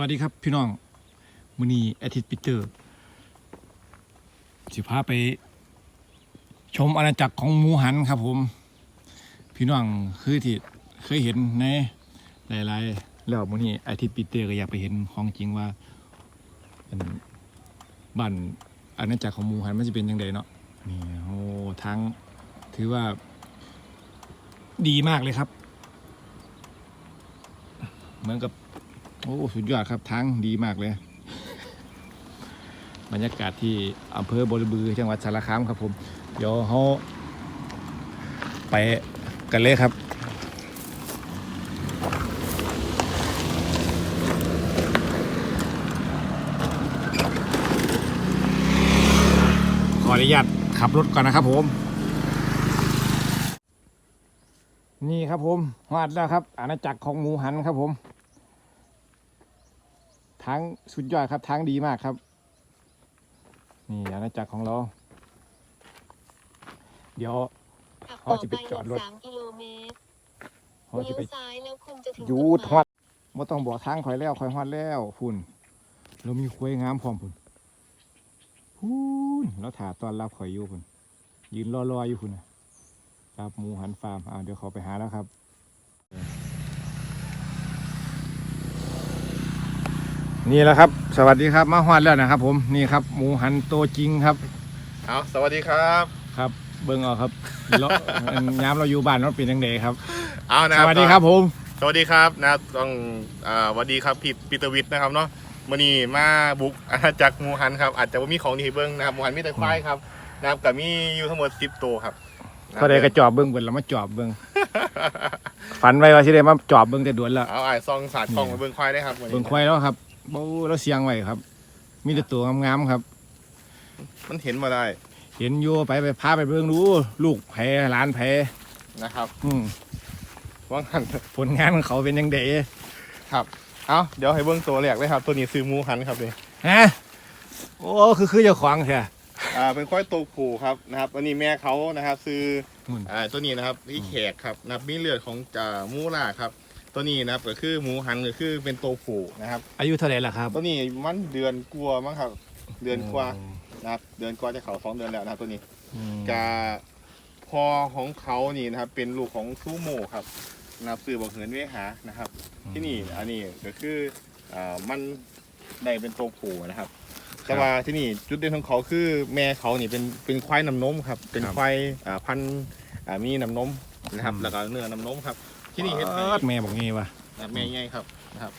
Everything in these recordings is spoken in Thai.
วัสดีครับพี่น้องมือนีอาทิตย์ปีเตอร์สิพาไป ชมอาณาจักรของหมูหันครับผม พี่น้องคือที่เคยเห็นในหลายๆแล้วมือนี้อาทิตย์ปีเตอร์ก็อยากไปเห็นของจริงว่าอันบ้านอาณาจักรของหมูหันมันจะเป็นยังไงเนาะนี่โอ้ทั้งถือว่า ดีมากเลยครับ เหมือนกับ โอ้ สุดยอดครับทางดีมากเลย บรรยากาศที่อำเภอบริบือจังหวัดสารคามครับผม เดี๋ยวเขาไปกันเลยครับขออนุญาตขับรถก่อนนะครับผม นี่ครับผมวาดแล้วครับ อาณาจักรของหมูหันครับผม ทางสุดยอดครับทางดีมากครับ นี่อาณาจักรของเรา เดี๋ยวขับเขาต่อจะไปไปจอดรถสามกิโลเมตรเขาเลี้จะยวไปซ้ายแล้วคุณจะถึงหยูดต้นฮอไม้ดว่าต้องบอกทางคอยแล้วคอยฮอดแล้วพุ่นเรามีคุยงามพร้อมพุ่นพุ่นแล้วถาตอนรับข่อยอยู่พุ่นยืนรอๆอยู่พุ่นนะครับหมูหันฟาร์มอ่าเดี๋ยวเขาไปหาแล้วครับ นี่แหละครับ สวัสดีครับมาฮอดแล้วนะครับ ผมนี่ครับ หมูหันตัวจริงครับ เอาสวัสดีครับ ครับ เบิ้งเอาครับแล้วอันย้ำเราอยู่บ้านเราเป็นยังไงครับ เอานะสวัสดีครับผม สวัสดีครับนะครับต้องอ่าสวัสดีครับพี่ปีเตอร์วิทย์นะครับเนาะวันนี้มาบุกอาณาจักรหมูหันครับอาจจะว่ามีของดีให้เบิ้งนะครับหมูหันมีแต่ควายครับนะครับกับมีอยู่ทั้งหมดสิบตัวครับก็ได้กระจอบเบิ้งเบิ้งแล้วมาจอบเบิ้งฝันไว้ว่าสิได้มาจอบเบิ้งแต่ด่วนแล้วเอาไอ้ซองสาดกล่องมาเบิ้งควายได้ครับวันนี้เบิ้งควายแล้วครับ โอ้แล้วเสียงไว้ครับ มีแต่ตัวงามๆครับ มันเห็นมาได้ เห็นอยู่ไปไปพาไปเบิ้งดู ลูกแพรหลานแพรนะครับอืมว่างหันผลงานของเขาเป็นยังไงครับ เอาเดี๋ยวให้เบิ้งตัวแรกเลยครับ ตัวนี้ซื้อหมูหันครับนี่ฮะโอ้คือคือเจ้าของแท้อ่าเป็นควายตัวผู้ครับนะครับ อันนี้แม่เขานะครับ ซื้อนู่นอ่าตัวนี้นะครับพี่แขกครับนะครับมีเลือดของจ่ามูล่าครับ ตัวนี้นะครับก็คือหมูหันก็คือเป็นตัวผู้นะครับ อายุเท่าไหร่ล่ะครับตัวนี้มันเดือนกลัวามั้งครับ เดือนกว่านะครับ เดือนกว่าจะเขาสองเดือนแล้วนะครับตัวนี้อืมกาพอของเขานี่นะครับ เป็นลูกของซูโม่ครับนะครับสื่อบอกเหินเวหานะครับ ที่นี่อันนี้ก็คืออ่ามันได้เป็นตัวผู้นะครับ แต่ว่าที่นี่จุดเด่นของเขาคือแม่เขานี่เป็นเป็นควายน้ำนมครับ เป็นควายอ่าพันธุ์อ่ามีน้ำนมนะครับ แล้วก็เนื้อน้ำนมครับ ที่นี่เห็นไหมเอิ้ดแม่บอกงี้วะแม่ใหญ่ครับนะครับ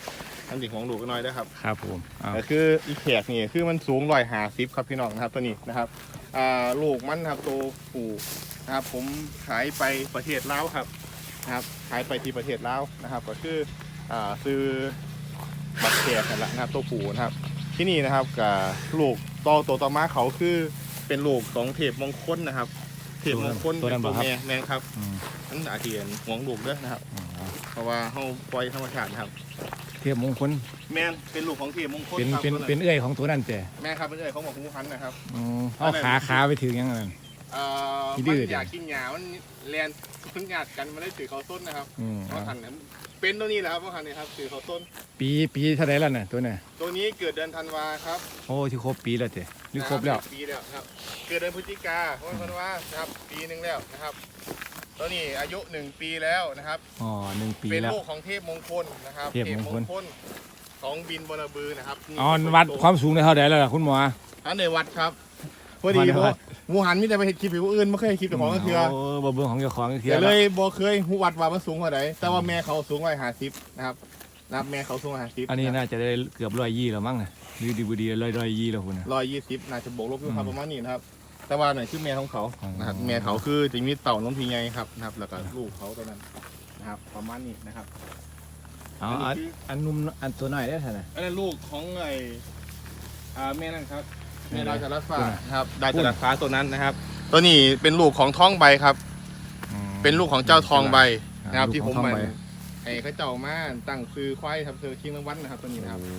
ทั้งสิ่งของลูกก็น้อยด้วยครับครับผมเอาก็คืออีแขกนี่คือมันสูงร้อยหาซิครับพี่น้องนะครับตัวนี้นะครับอ่าลูกมันนะครับตัวผู้นะครับผมขายไปประเทศลาวครับนะครับขายไปที่ประเทศลาวนะครับ ก็คืออ่าซื้อบัตรแขกกันละนะครับตัวผู้นะครับ ที่นี่นะครับกับลูกต่อตัวต่อมาเขาคือเป็นลูกของเทพมงคลนะครับ เทพมงคลตัวนั้นบ่ตัวครับ แม่แม่ครับอืมนั่นอาเทียนห่วงลูกเด้อนะครับ อ๋อเพราะว่าเขาปล่อยธรรมชาตินะครับ เทียบมงคลแม่นเป็นลูกของเทพมงคลเป็นครับเป็นตัวนั้นเป็นเอื้อยของตัวนั่นแต่แม่ครับเป็นเอ้ยของหมอคุ้มพันธุ์นะครับอ๋อเอาขาขาไปถึงยังไง เอ่อที่มัดื้นอดิอยากกินหญ้ามันแลนเพิ่งหยาดกันมาได้ถือเขาต้นนะครับอืมเพราะคันนั้น เป็นตัวนี้แหละครับเพราะคันนี้ครับถือเขาต้น ปีปีเท่าไหรแล้วน่ะตัวน่ะตัวนี้เกิดเดือนธันวาครับโอ้ที่ครบปีแล้วเจ้หรือครบแล้ว นะปีแล้วครับ เกิดเดือนพฤศจิกาเพราะธันวานะครับปีหนึ่งแล้วนะครับ ตัวนี้อายุหนึ่งปีแล้วนะครับ อ๋อหนึ่งปีเป็นแล้ว ลูกของเทพมงคลนะครับเทพมงคล ของบินบรบือนะครับนี่อ๋อวัดความสูงได้เท่าไหรแล้วล่ะคุณหมอ อันในวัดครับพอดีวัดในเพวัราะด หมูหันมีแต่ไปเห็นคลิปของผู้อื่นไม่เคยเห็นคลิปของก็คือ โอ้บ่เบิ่งของเจ้าของเทียแต่บเลยบ่เคยหูวัดว่ามันสูงเท่าไหร่แต่ว่าแม่เขาสูงร้อยห้าสิบนะครับนะครับแม่เขาสูงร้อยห้าสิบอันนี้น่าจะได้เกือบร้อยยี่แล้วมั้งน่ะหรือดีบดีร้อยร้อยยี่แล้วคุณน่ะร้อยยี่สิบน่าจะบวกลบอยู่ครับอืมประมาณนี้นะครับ แต่ว่าหน่อยคือแม่ของเขาอ๋อ นะครับแม่เขาคือจะมีเต่าน้องพีไงครับนะครับ แล้วก็ลูกเขาตัวนั้นนะครับประมาณนี้นะครับอ๋ออันอันนุ่มอันตัวน้อยได้เท่าไหร่อันนั้นลูกของไอ้อ่าแม่นั่นครับ แม่แม่อะไรดาวจรัสฟ้าพูดหน่อยนะครับดาวจรัสฟ้าตัวนั้นนะครับ ตัวนี้เป็นลูกของท้องใบครับอืมเป็นลูกของเจ้าทองใบอ่านะครับลูกที่ขผองมทองมาใบไอ้เขาเจ้ามาตั้งซื้อควายทำซื้อคิงรางวัลนะครับ ตัวนี้นะครับโอ้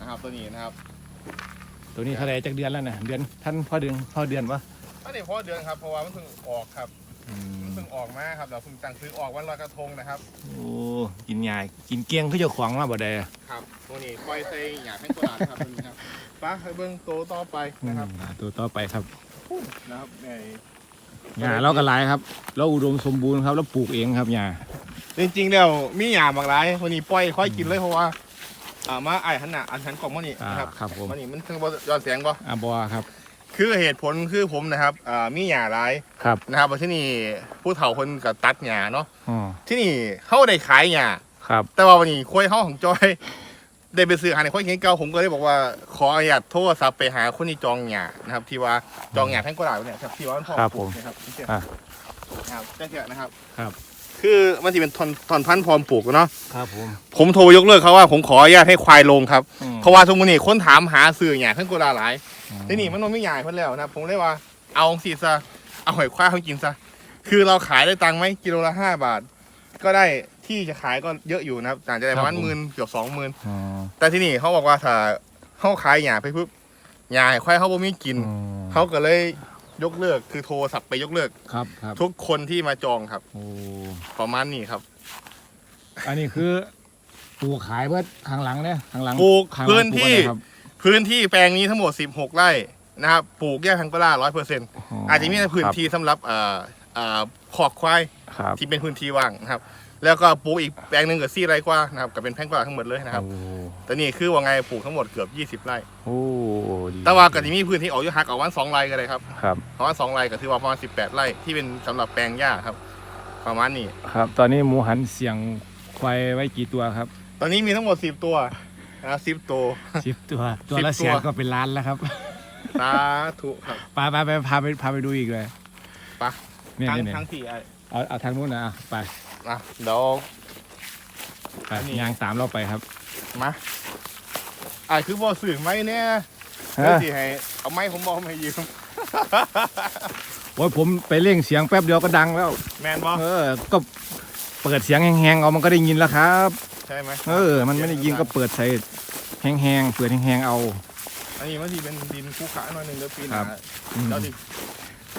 นะครับ ตัวนี้นะครับ ตัวนี้เท่าไหรจากเดือนแล้วน่ะเดือนท่านพ่อเดือนพ่อเดือนวะอันนี้เพราะเดือนครับเพราะว่ามันเพิ่งออกครับอืมมันเพิ่งออกมาครับเราเพิ่งตั้งซื้อออกวันลอยกระทงนะครับโอ้กินง่ายกินเกลี้ยงคือเจ้าของมาบ่ได้อะครับผวันนี้ปล่อยใส่หยาให้ตัวหลานครับตัวนี้ครับ ไปไปเบิ่งโตวต่อไปนะครับอ่าตัวต่อไปครับนะครับในหญ้าเราก็หลายครับ เราอุดมสมบูรณ์ครับแล้วปลูกเองครับหญ้าจริงๆแล้วมีหยาบางรายวันนี้ปล่อยค่อยกินเลยเพราะว่าอ่ามาไอ้ายหันหน้าอันหันกล่องมันนี่อ่านะครับครับผมมันนี่มันถึงบ่ย้อนแสงบ่อาบัวครับคือเหตุผลคือผมนะครับอ่ามีหยาหลายครับนะครับว่าที่นี่ผู้เฒ่าคนก็ตัดหยาเนาะอ๋อที่นี่เขาได้ขายหยาครับ แต่ว่าวันนี้คุยเฮาของจอย ได้ไปซื้ออาหารในคุยเก่าผมก็เลยบอกว่าขออนุญาตโทรศัพท์ไปหาคนที่จองหยานะครับ ที่ว่าจองหยาแท่งกระดาษเนี่ยครับที่ว่ามันพอครับปลูกผมนะครับนี่เจ้าอะครับเจ้านะครับ ครับ คือมันจะเป็นทอนทอนพันธุ์พร้อมปลูกเนาะครับผม ผมโทรยกเลิกเขาว่าผมขออนุญาตให้ควายลงครับอืม เพราะว่าทุกวันนี้คนถามหาซื้อหยาแท่งกระดาษหลายที่นี่มันนไม่หยาเพิ่นแล้วนะครับผมเลยว่าเอาสิซะเอาหอยควายเขากินซะคือเราขายได้ตังค์ไหมกิโลละห้าบาท ก็ได้ ที่จะขายก็เยอะอยู่นะครับต่างจะได้ประมาณหมื่นเกือบสองหมื่นอ๋อแต่ที่นี่เขาบอกว่าถ้าเขาขายหยาไปปุ๊บหยาให้ควายเขาบ่มีกิน อ๋อเขาก็เลยยกเลิกคือโทรศัพท์ไปยกเลิก ครับครับทุกคนที่มาจองครับ โอ้ประมาณนี้ครับอันนี้คือปลูกขายเพื่อข้างหลังเนี่ยข้างหลังปลูกข้างหลังพื้นที่ ปลูกอะไรครับพื้นที่แปลงนี้ทั้งหมด 16 ไร่นะครับ ปลูกแยกทางปลาร้อยเปอร์เซ็นต์อาจจะมีพื้นที่สำหรับเอ่อเอ่อขอกควายครับ ที่เป็นพื้นที่ว่างนะครับ แล้วก็ปลูกอีกแปลงหนึ่งกับซี่ไร่กว่านะครับก็เป็นแพงปลาทั้งหมดเลยนะครับโอ้แต่นี่คือว่าไงปลูกทั้งหมดเกือบ 20 ไร่ โอ้ดีแต่ว่าก็จะมีพื้นที่ออกอยุหักออกวันสองไร่ก็เลยครับครับเพราะว่าสองไร่ก็ถือว่าประมาณ18 ไร่ที่เป็นสำหรับแปลงหญ้าครับ ประมาณนี้ครับ ตอนนี้หมูหันเสียงควายไว้กี่ตัวครับ ตอนนี้มีทั้งหมด 10 ตัวนะ10ตัวสิบตัว ตัวละสิบตัวเสียงก็เป็นล้านแล้วครับสาธุครับไปไปไปพาไปพาไปดูอีกเลยไปเนี่ยทั้งเนี่ยทั้งสี่ไอ้ เอาเอาทางนู้นนะอะไปนะเดี๋ยว ไปอันนี้ ยางตามเราไปครับมาไอ้คือบ่สื่อไหมเนี่ยฮะเดี๋ยวสิให้เอาไม้ผมบอกให้ยืม โอ้ยผมไปเร่งเสียงแป๊บเดียวก็ดังแล้ว แมนบอเออ ก็เปิดเสียงแหงๆเอามันก็ได้ยินแล้วครับ ใช่ไหมเออ มันไม่ได้ยินก็เปิดใส่แหงๆเปิดแหงๆเอา อันนี้มันทีเป็นดินคู่ขาหน่อยหนึงเดี๋ยวปีหครัน้าบอืมเราดิ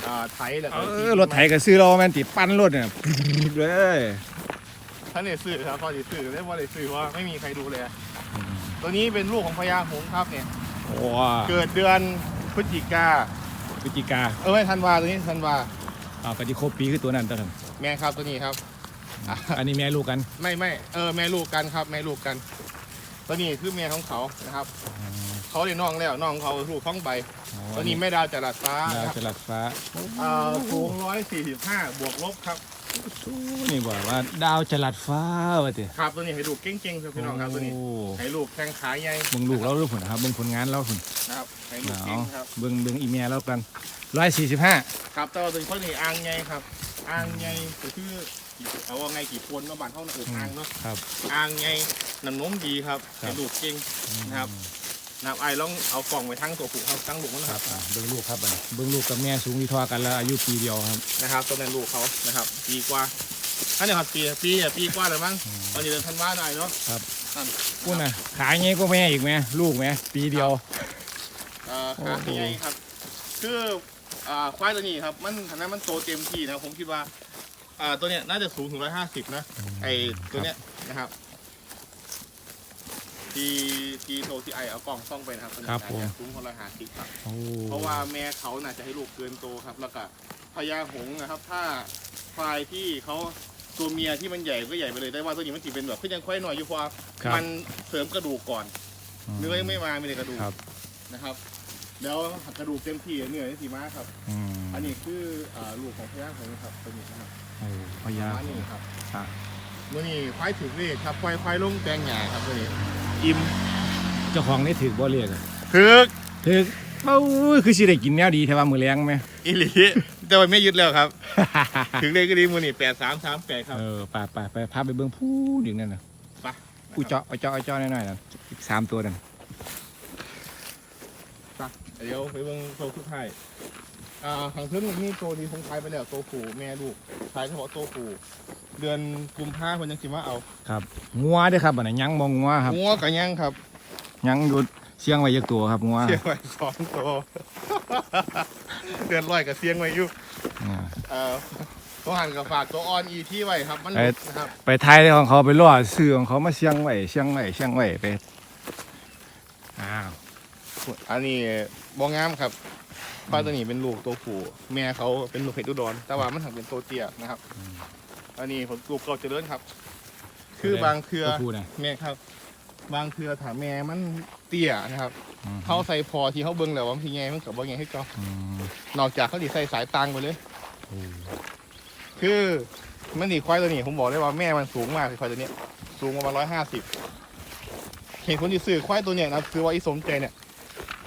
อ่าไถแล้วเอก็อรถไถก็ซื้อเราแมนติปั้นรถเนี่ยเลยท่านเดซื้อครับพอดีซื้อได้ว่าได้ซื้อว่าไม่มีใครดูเลยตัวนี้เป็นลูกของพญาหงส์ครับเนี่ย โอ้เกิดเดือนพฤศจิกาพฤศจิกาเออไม่ธันวาตัวนี้ธันวาอ่าปฏิโครบปีคือตัวนั้นตัวนั้นแม่ครับตัวนี้ครับอะอันนี้แม่ลูกกันไม่ไม่เออแม่ลูกกันครับแม่ลูกกัน ตัวนี้คือแม่ของเขานะครับ เขาได้น้องแล้วน้องเขาลูกท้องใบตัวนี้แม่ดาวจรัสฟ้าดาวนะครับจรัสฟ้าอ่าสูงร้อยสี่สิบห้าบวกลบครับนี่บอกว่าดาวจรัสฟ้าวะติครับตัวนี้ให้ลูกเก่งๆครับพี่น้องครับตัวนี้โอ้ให้ลูกแข้งขาใหญ่เบิ่งลูกเราดูผลนะครับเบิ่งผลงานเราผลนะครับให้ลูกเอาเก่งครับเบิ่งเบิ่งอีเมลแล้วกันร้อยสี่สิบห้าครับแต่ว่าตัวนี้เขานี่อ่างใหญ่ครับอ่างใหญ่ก็คือ เอาว่าไงกี่คนเนาะบ้านเท่านั้นเอออ่างเนาะครับ อ่างใหญ่น้ำนมดีครับครับให้ลูกเก่งนะครับนับไอ้ลองเอากล่องไว้ทั้งตัวผูครับทั้งลูกมันคนะครัรับบอ่าเบิ่งลูกครับบัดนี้เบิ่งลูกกับแม่สูงที่ทอกันแล้วอายุปีเดียวครับ นะครับตัวนั้นลูกเขานะครับปีกว่าอันนี้ครับปีปีอะปีกว่าเลยมั้งตอนนี้เดือนธันวาได้เนาะครับ นั่น กูน่ะขายไงก็แม่อีกไหมลูกไหมปีเดียวเอ่อขาโอ้โหใหญ่ครับ คืออ่าควายตัวนี้ครับ มันขนาดมันโตเต็มที่นะผมคิดว่า อ่าตัวเนี้ยน่าจะสูงถึงร้อยห้าสิบนะ ไอตัวเนี้ยนะครับ ที่ที่โทรที่ไอเอากล่องซ่องไปนะครับตัวนี้ครับน่าผมจะสูงคนละห้าสิบครับ โอ้ เพราะว่าแม่เขาน่าจะให้ลูกเกินโตครับ แล้วก็พญาหงส์นะครับ ถ้าควายที่เขาตัวเมียที่มันใหญ่ก็ใหญ่ไปเลยได้ว่าตัวนี้มันถือเป็นแบบขึ้นยังควายหน่อยอยู่เพราะว่าครับ มันเสริมกระดูกก่อน เนื้อยังไม่มามีแต่กระดูกครับ นะครับ แล้วหักกระดูกเต็มที่เนื้อที่สีมาครับ อืมอันนี้คืออ่าลูกของพญาหงส์ครับตัวนี้นะครับ โอ้พญาอันนี้ครับครับมื่อนี้ควายถือเลขครับควายควายลงแตงหยาครับตัวนี้อิ่มเจ้าของนี่ถือบ่เรียกอะถึกถือเอ้าคือสิได้กินแนวดีแต่ว่ามือแรงไหม อิลิแต่ว่าไม่ยึดแล้วครับ ถึงเลขก็ดีมื่อนี้แปดสามสามแปดครับ เออไปไปไปพาไปเบิ่งพูดอย่างนั้นน่ะไป กูเจาะเอาเจาะเอาเจาะหน่อยๆนะอีกสามตัวนั่นเดี๋ยวไปเบิ่งโตสุดท้าย อ่าทางเพิ่มนี่โตนี้คงขายไปแล้วโตผูแม่ลูกขายเฉพาะโตผูเดือนกุมภาพันธ์ยังสิมาเอาครับงัวเด้อครับอันนั้นยังมองงัวครับงัวกับยังครับ ยังอยู่เชียงไว้ยักตัวครับงัวเสียงไว้สองโตเดือนร้อยกับเสียงไว้อยู่อ่าเอ่อตัวหันกับฝากตัวออนอีที่ไว้ครับมันหลุดนะครับไปไทยของเขาไปล่อซื้อของเขามาเชียงไว้เชียงไว้เชียงไว้ไปอ้าวอันนี้บองงามครับ ควายตัวนี้เป็นลูกตัวผู้แม่เขาเป็นลูกเพชรอุดรแต่ว่ามันถังเป็นตัวเตี้ยนะครับ อันนี้ผมลูกเก่าเจริญครับ คือบางเครือตัวผู้นะ แม่ครับ บางเครือถามแม่มันเตี้ยนะครับอืมเขาใส่พอที่เขาเบิ่งแล้วว่ามันสิไงมันกับว่าไงให้เขาอืมนอกจากเขาดิใส่สายตังไปเลย โอ้คือมันนี่ควายตัวนี้ผมบอกได้ว่าแม่มันสูงมากควายตัวเนี้ยสูงประมาณร้อยห้าสิบเห็นคนที่ซื้อควายตัวเนี้ยนะคือว่าอีสมใจเนี่ย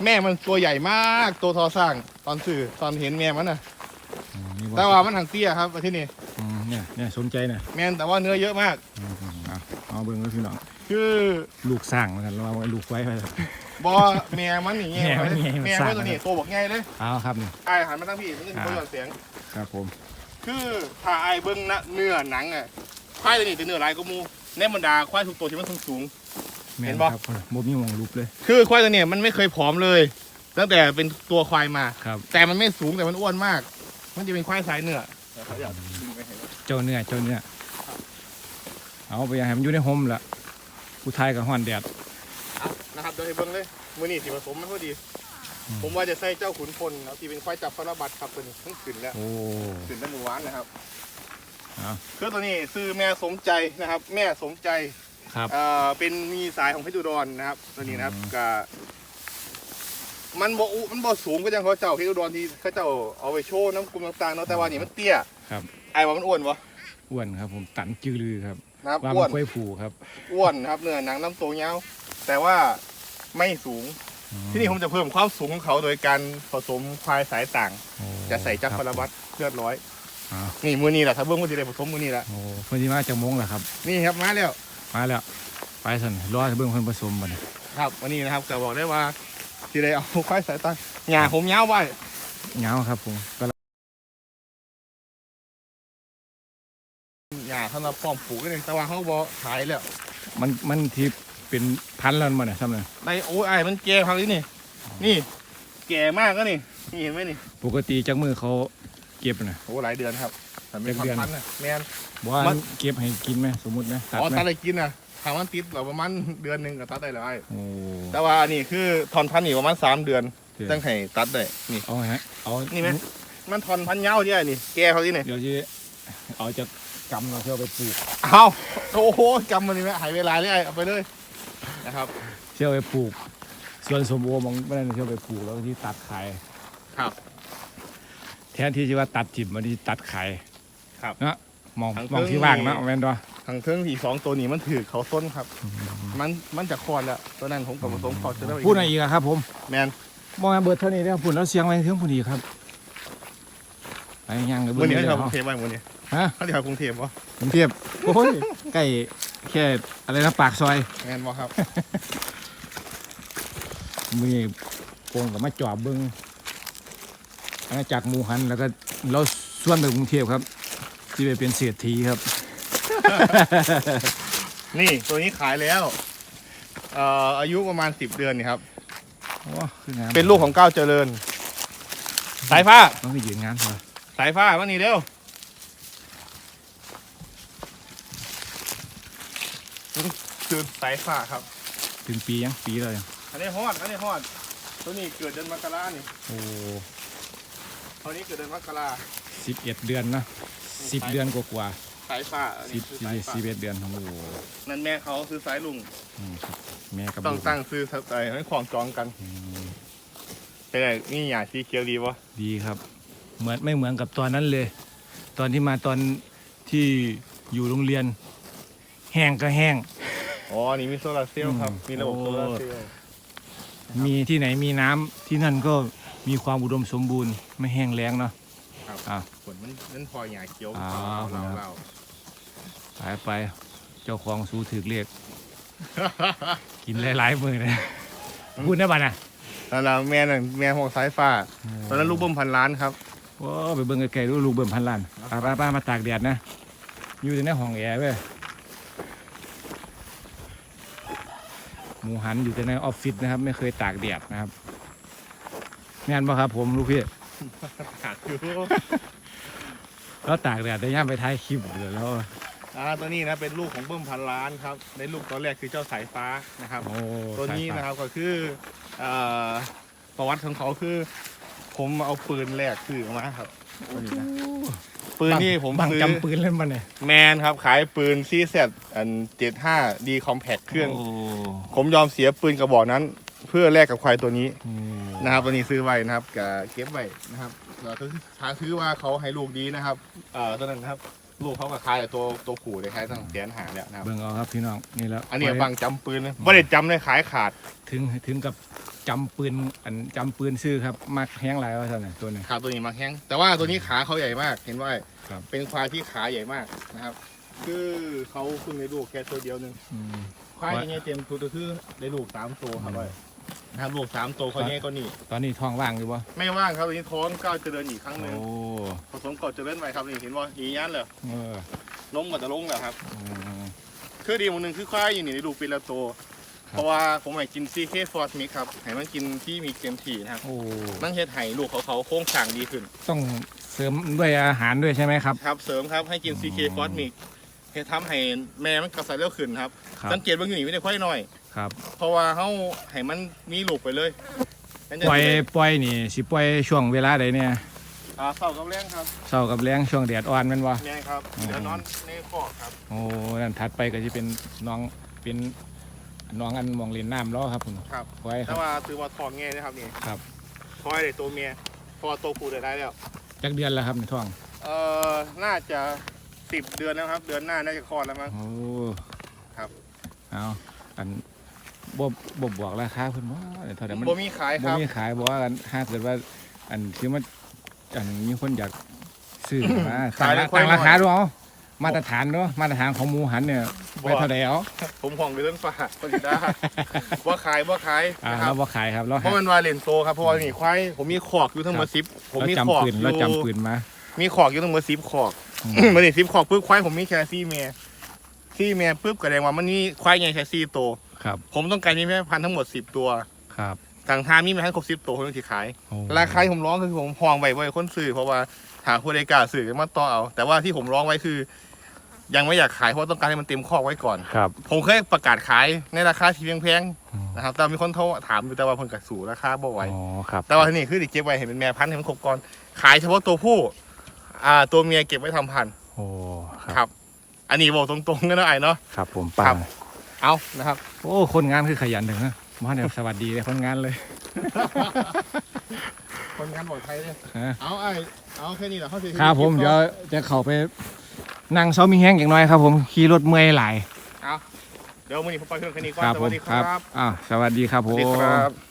แม่มันตัวใหญ่มากตัวทอสร้างตอนซื้อตอนเห็นแม่มันนะอืมนี่บ่แต่ว่ามันทางเตี้ยครับที่นี่อืมเนี่ยเนี่ยสนใจนะแม่นแต่ว่าเนื้อเยอะมาก อืมอืมเอาเอาเบิ่งไว้พี่น้องคือลูกสร้างเหมือนกันเราเอาลูกไว้ไว้ บอแม่มันอย่างเงี้ยแม่มันไงมันแม่สร้าง มันตัวนี้ตัวบอกง่ายเลยเอาครับนี่ ไอ้ายหันมาตั้งพี่มันจะมีประโยชน์เสียง ครับผมคือถ้าไอ้ายเบิ้งนะเนื้อหนังอะควายตัวนี้จะเนื้อหลายก็มูในบรรดาควายทุกตัวที่มันสูงสูง แม่เห็นนบ่ครับโมมีหมองลุกเลยๆคือควายตัวเนี้ยมันไม่เคยผอมเลย ตั้งแต่เป็นตัวควายมา ครับ แต่มันไม่สูงแต่มันอ้วนมาก มันจะเป็นควายสายเนื้อเดี๋ยวเขาอยากดึงไปให้เจ้าเนื้อเจ้าเนื้อเอาไปให้มันอยู่ในห่มละผู้ชายกับห้อนแดด เอานะครับเดี๋ยวให้เบิ้งเลยมือนี่สิผสมมันพอดี อืม ผมว่าจะใส่เจ้าขุนพลแล้วที่เป็นควายจับฟาราบัตครับตัวนี้ทั้งขึ้นแล้วโอ้ ขึ้นได้หมู่หวานนะครับเอาคือตัวนี้ซื้อแม่สมใจนะครับ แม่สมใจ ครับเอ่อเป็นมีสายของเพชรอุดรนะครับตัวนี้นะครับอืมก็มันบ่อุมันบ่สูงก็ยังเขาเจ้าเพชรอุดรที่เขาเจ้าเอาไปโชว์น้ำกลุ่มต่างๆเนาะแต่ว่านี่มันเตี้ยครับ ไอ้ว่ามันอ้วนวะอ้วนครับ ผมตันจือลือครับนะครับว่าอ้มัวนนค่อยผูครับอ้วนนะครับเนื้อหนังน้ำตัวเงาวแต่ว่าไม่สูง ที่นี่ผมจะเพิ่มความสูงของเขาโดยการผสมควายสายต่าง โอ้จะใส่จักรคพบลวัตเลือดร้อยอ้าวนี่มือนี้แหละถ้าเบิ้งมือที่ได้ผสมมือนี้แหละโอ้เพิ่นสิมาจากมงเหรอครับ นี่ครับมาแล้ว มาแล้ว ไปสันรอให้เบิ่งเพิ่นผสมบัดนี้ครับวันนี้นะครับจะบอกได้ว่าที่ได้เอาควายสายต่างหญ้าผมยาวไว้เหงาครับผมก็หญ้าสำหรับพร้อมปลูกนี่แต่ว่าเขาบอขายแล้วมันมันที่เป็นพันแล้วมันน่ะซ้ำน่ะในโอ้ยไอ้มันแก่ครับนี่นี่นี่ แก่มากก็นี่นี่เห็นไหมนี่ปกติจากมือเขาเก็บน่ะโอ้หลายเดือนครับ แต่ไม่เดือนพันๆนะแมน บ่ว่ามัน เก็บให้กินไหมสมมุติไหมตัดอ๋อไหมตัดอะไรกินนะถามว่าติดเราประมาณเดือนหนึ่งก็ตัดได้แล้วไอ้โอ้แต่ว่าอันนี้คือทอนพันธุ์นี่ประมาณสามเดือนเดี๋ยวตั้งให้ตัดได้นี่ เอาฮะเอานี่ไหม มันทอนพันธุ์ยาวที่ไอ้นี่แก่เขาที่นี่เดี๋ยวจะเอาจะกำเราเพื่อเอาไปปลูกเอาโอ้โหจำมันนี่ไหมหายเวลาเลยไอ้เอาไปเลยนะครับ เชื่อไปปลูก ส่วนสมโอมองไม่ได้เชื่อไปปลูกแล้วที่ตัดขายครับ แทนที่จะว่าตัดจิบมาที่ตัดขาย ครับเนาะมองทางมองเครื่องที่ว่างนี่เนาะแม่นด้วยทางเครื่องที่สองตัวนี้มันถือเขาส้นครับ มันมันจะคลอดแล้วตัวนั้นผมกับผสมเขาจะได้พูดอะไรอีกอะครับ ผมแมนมองเบิดเท่านี้แล้วพูดแล้วเสียงไปถึงพูดอีกครับไปยังเลยวันนี้เขาเดี๋จะยวกรุงเทพไหมวันนี้ฮะเขาจะกรุงเทพวะกรุงเทพโอ้ยใกล้แค่อะไรนะปากซอยแมนวะครับมีโปงกับมาจอบเบิ้งอาณาจักรหมูหันแล้วก็เราส่วนไปกรุงเทพครับ ที่ไปเป็นเศรษฐีครับ นี่ตัวนี้ขายแล้วเอ่ออายุประมาณสิบเดือนนี่ครับ โอ้คืองามเป็นลูกของก้าวเจริญ สายฟ้า ต้องไปยืนงานพอสายฟ้ามานี่เร็วคือสายฟ้าครับ ถึงปียังปีเลยงอันนี้ฮอดอันนี้ฮอด ตัวนี้เกิดเดือนมกรานี่โอ้ตัวนี้เกิดเดือนมกราสิบเอ็ดเดือนนะ สิบเดือนกว่าสายฟ้าอันๆสินี้บคือสายฟ้าสิบเอ็ดเดือนโอ้โหนั่นแม่เขาคือสายลุง อืมครับแม่กับต้องลูกตั้งซื้อสายให้ของจองกันอืมเป็นไงนี่หยาสีเขียวดีวะดีครับ เหมือนไม่เหมือนกับตอนนั้นเลย ตอนที่มาตอนที่อยู่โรงเรียน แห้งก็แห้ง อ๋อนี่มีโซลาร์เซลล์ครับอืมมีระบบโอ้โซลาร์เซลล์มีที่ไหนมีน้ำที่นั่นก็มีความอุดมสมบูรณ์ไม่แห้งแล้งเนาะครับ อะผลมันมันพอหยาเขียวอ่า เราครับเราไปไปเจ้าของสู้ถือเรียก กินหลายๆมือนะพูดได้ป่ะนะแล้วเราแม่น่ะแม่ของสายฟ้าตอนนั้นลูกเบิ้มพันล้านครับ โอ้ไปเบิ่งไกลๆดูลูกเบิ่มพันล้านป้าป้าป้ามาตากแดดนะ อยู่ในห้องแอร์เว้ยหมูหันอยู่แต่ในออฟฟิศนะครับ ไม่เคยตากแดดนะครับแม่นป่ะครับผมลูกพี่ ขาดอยู่แล้วตากแดดได้ย่ามไปท้ายคลิปเดี๋ยวแล้ว อ่าตัวนี้นะเป็นลูกของเบิ้มพันล้านครับในลูกตอนแรกคือเจ้าสายฟ้านะครับ โอ้ตัวนี้นะครับก็คือเอ่อประวัติของเขาคือ ผมเอาปืนแรกซื้อมาครับตัวนี้นะปืนนี่ผมบังซื้อจำปืนเล่นมาเนี่ยแมนครับขายปืนซีเซอันเจ็ดห้าดีคอมแพคเครื่อง โผมยอมเสียปืนกระบอกนั้น เพื่อแลกกับควายตัวนี้ อืม นะครับตัวนี้ซื้อไว้นะครับกับเก็บไว้นะครับเราคือทางซื้อว่าเขาให้ลูกดีนะครับเอ่อตัวนั้นครับลูกเขากับคายกับตัวตัวขู่เลยคล้ายตั้งแสนหาเนี่ยนะครับเบิ่งเอาครับพี่น้องนี่แล้วอันนี้บังจำปืนนะไม่ได้จำเลยขายขาดถึงถึงกับจำปืนอันจำปืนซื้อครับมักแห้งหลายว่าท่านน่ะตัวนี้ขาตัวนี้มาแข้งแต่ว่าตัวนี้ขาเขาใหญ่มากเห็นว่าครับเป็นควายที่ขาใหญ่มากนะครับ คือเขาเพิ่งได้ลูกแค่ตัวเดียวหนึงอืมควายอย่างเงี้ยเต็มตัวก็คือได้ลูกสามตัวครับว่า นะครับลูกสามตัวเขาเนี้ยก็นี่ตอนนี้ท้องว่างอยู่ปะไม่ว่างครับตัวนี้ท้องก้าวเจริญอีกครั้งหโอ้นึ่งผสมก่อนเจริญไปครับนี่เห็นว่าอียันเลยเออล้มกับจะล้มแหละครับอืมคือดีมันหนึ่งคือควายอยู่นี่ได้ลูกปีละตัวครับเพราะว่าผมให้กินซีเคฟอร์ดมิกครับให้มันกินที่มีเต็มที่นะครับโอ้มันเฮ็ดให้ลูกเขาเขาโค้งสร้างดีขึ้น ต้องเสริมด้วยอาหารด้วยใช่ไหมครับครับเสริมครับให้กินซีเคฟอร์ดมิกเฮ็ดทำให้แม่มันกระใสเร็วขึ้นครับครับสังเกตว่าอยู่นี่ไม่ได้ค่อยน้อย ครับเพราะว่าเขาให้มันมีลูกไปเลยนั่นจะปล่อยปล่อยนี่สิปล่อยช่วงเวลาใดเนี่ยอ่าเศร้ากับแรงครับเช้ากับแรงช่วงแดดอ่อนแมันวะแม่ครับอืม เดี๋ยวนอนในคอกครับโอ้นั่นถัดไปก็จะเป็นน้องเป็นน้องอันมองเล่นน้ำล้อครับคุณครับไว้คแต่รับ ว่าถือว่าทองแง่นะครับนี่ครับคอยเลยตัวเมียเพอตัวผู้ได้ได้แล้วจักเดือนแล้วครับในท้องเอ่อน่าจะสิบเดือนแล้วครับ เดือนหน้าน่าจะคลอดแล้วมั้ง โอ้ครับ เอาอัน บ่บ่บอกราคาเพิ่นว่าเท่าไหร่มันบ่มีขายคบ่รับมีขายบอกว่ากันถ้าเกิดว่า อันคือมันอันมีคนอยากซื้อมาขายตั้งได้ค่อยตั้งหน่อยราคาด้วยเอามาตรฐานด้วยมาตรฐานของหมูหันเนี่ยไปเท่าไหร่เอาผมห่วงไปเรื่องฝากก็สิได้ว่าขายว่าขายอ่านะครัเราบบ่ขายครับเราเพราะมันวาเลนโตครับเพราะว่านี่ควายผมมีขอกอยู่ทั้งหมดสิบผมเรามีขจำอกปืนอยู่เราจำปืนมา มีขอกอยู่ทั้งหมดสิบขอกอืมมันนี่สิบขอกปุ๊บควายผมมีแค่ซี่เมียซี่เมียปุ๊บก็แสดงว่ามันนี่ควายใหญ่แค่ซี่ตัว ครับ ผมต้องการมีแม่พันธุ์ทั้งหมดสิบตัวครับ ทางทางมีแม่พันธุ์ครบสิบตัวผมถึงสิขาย โอ้ราคาที่ผมร้องคือผมห่วงไว้ไว้คนซื้อเพราะว่าหาผู้ใดกล้าซื้อก็มาต่อเอา แต่ว่าที่ผมร้องไว้คือ ยังไม่อยากขายเพราะต้องการให้มันเต็มคอกไว้ก่อน ครับ ผมเคยประกาศขายในราคาที่แพงอืมๆนะครับ แต่มีคนโทรถามอยู่แต่ว่าเพิ่นกัสู่ราคาบ่ไหว อ๋อครับแต่ว่าที่นี่คือดิเก็บไว้เห็นเป็นแม่พันธุ์ให้มันครบก่อน ขายเฉพาะตัวผู้ อ่า ตัวเมียเก็บไว้ทำพันธุ์โอ้ครับครับ อันนี้บอกตรงๆกันนะไอ้เนาะ ครับผมครัป้าบ เอานะครับ โอ้คนงานคือขยันถึงนะมาเนี่ยสวัสดีเลยคนงานเลย คนงานบอกไทยเลยฮะ เอาไอ้เอาแค่นี้แหละเขาสิครับผมเดี๋ยวจะเข้าไปนั่งเซามีแห้งอย่างน้อยครับ ผมขี่รถเมื่อยหลายเดี๋ยวมื้อนี้ผมไปเครื่องแค่นี้ก่อนครับสผวัมสดีคครัรับบอ่าสวัสดีครับสผวัสดีมครับ